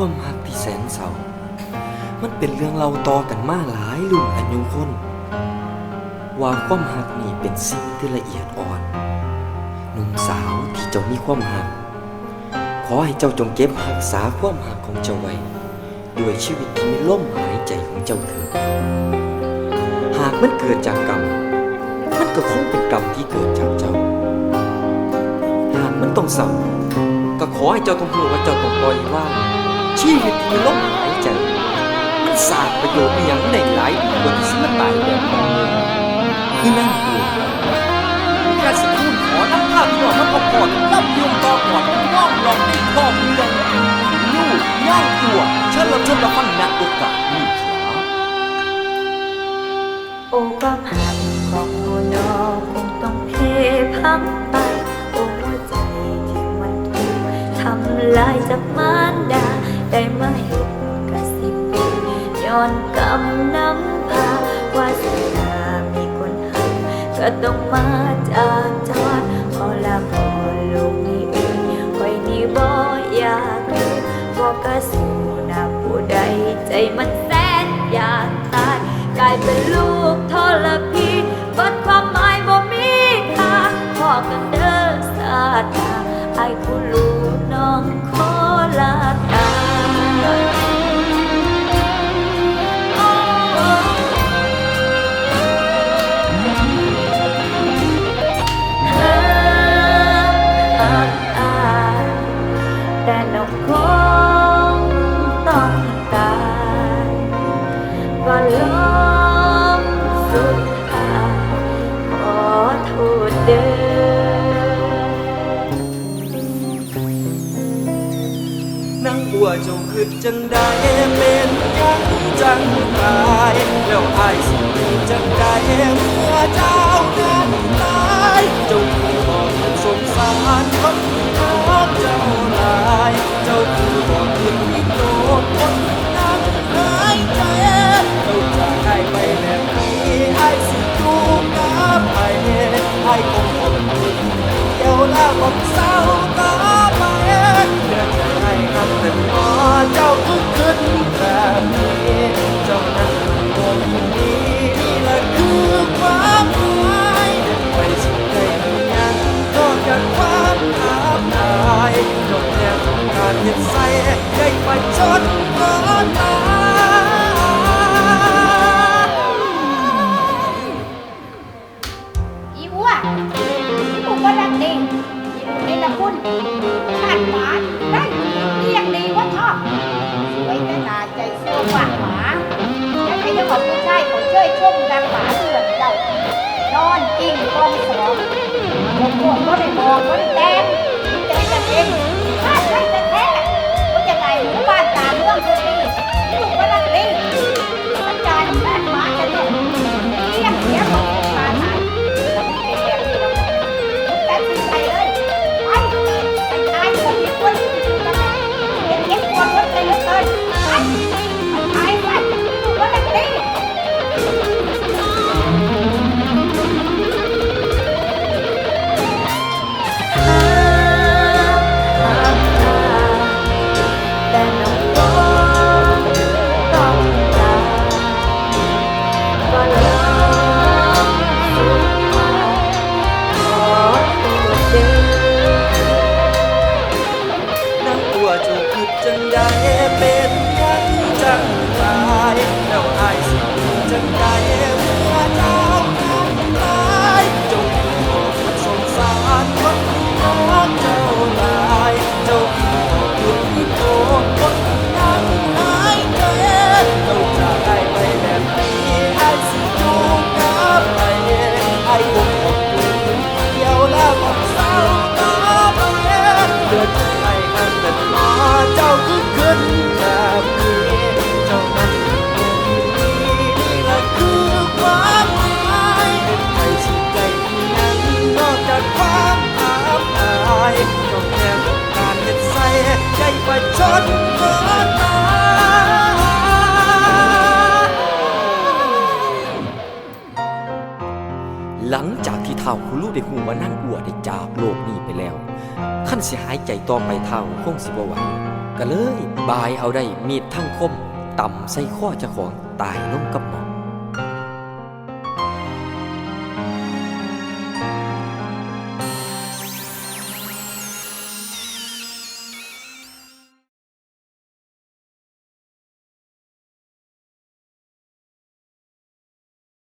ความหักที่แสนเศร้า มันเป็นเรื่องเล่าต่อกันมาหลายรุ่นอายุคน ว่าความหักนี่เป็นสิ่งที่ละเอียดอ่อนหนุ่มสาวที่เจ้ามีความหัก ขอให้เจ้าจงเก็บรักษาความหักของเจ้าไว้ด้วยชีวิตที่มีลมหายใจของเจ้าเถิดหากมันเกิดจากกรรม มันก็คงเป็นกรรมที่เกิดจากเจ้า หากมันต้องเศร้าก็ขอให้เจ้าต้องรู้ว่าเจ้าต้องปล่อยว่าง ชีวิตที่มีลมหายใจ มันสร้างประโยชน์อหย่างได้หลายดีกว่าที่สิมาตายแบบนี้คือนั่นเองการสิทูลขอน้ำผ้าพี่น้องมาประกอบล่ำยงต่อก่อนย่อมลองในข้อเมืองลูกย่างตัวเชิญรับชมรับฟังนักโอกาสนี่ครับโอ้ความหักของโอนอคงต้องเพพังไป โอ้หัวใจที่มันถูกทำลายจากมารดา ได้มาเห็นกะสิเป็นย้อนกำน้ำพาวาสนามีคนหักก็ต้องมาจากจอดพอละพอลูกนี่เอ่ยคอยนี่บ่อยากอยู่บอกกะสู่หน้าผู้ใดใจมันแสนอยากตายกลายเป็นลูกทรพี เจ้าคือจังได้เป็นยังจังตายแล้วอายสิเป็นจังได้เมื่อเจ้านั้นตายเจ้าคือบอกสงสารคนที่รักเจ้าหลาย เจ้าคือบอกเป็นวิ ได้ไปจนก่อนตาอีวัวที่ผมว่ารักดีอีวัวนี่ละคุณขาดหมาได้เรียกดีว่าชอบสวยแต่หนาใจเสื้อหวานหมายากให้เจ้าของผู้ชายขาช่วยชมดังหมาเถื่อเจ้านอนกิ้งกองสองลงพวกก็ได้บอกก็ได้แต้มจะได้กันเอง ตั นแบบนี้เจ้านั้นนี่แหละคือความหมายใครสิใกล้นั้นนอกจากความอับอายเจ้าแค่ต้องการเห็นใส่ใจประชดก็ตายหลังจากที่เท่าคุณลูกได้หูว่านั่งอัวได้จากโลกนี้ไปแล้ว ขั้นเสียหายใจต่อไปเท่าคงสิบ่ไหว ก็เลยบายเอาได้มีดทั้งคมต่ำใส่ข้อเจ้าของตายลงกับหมอ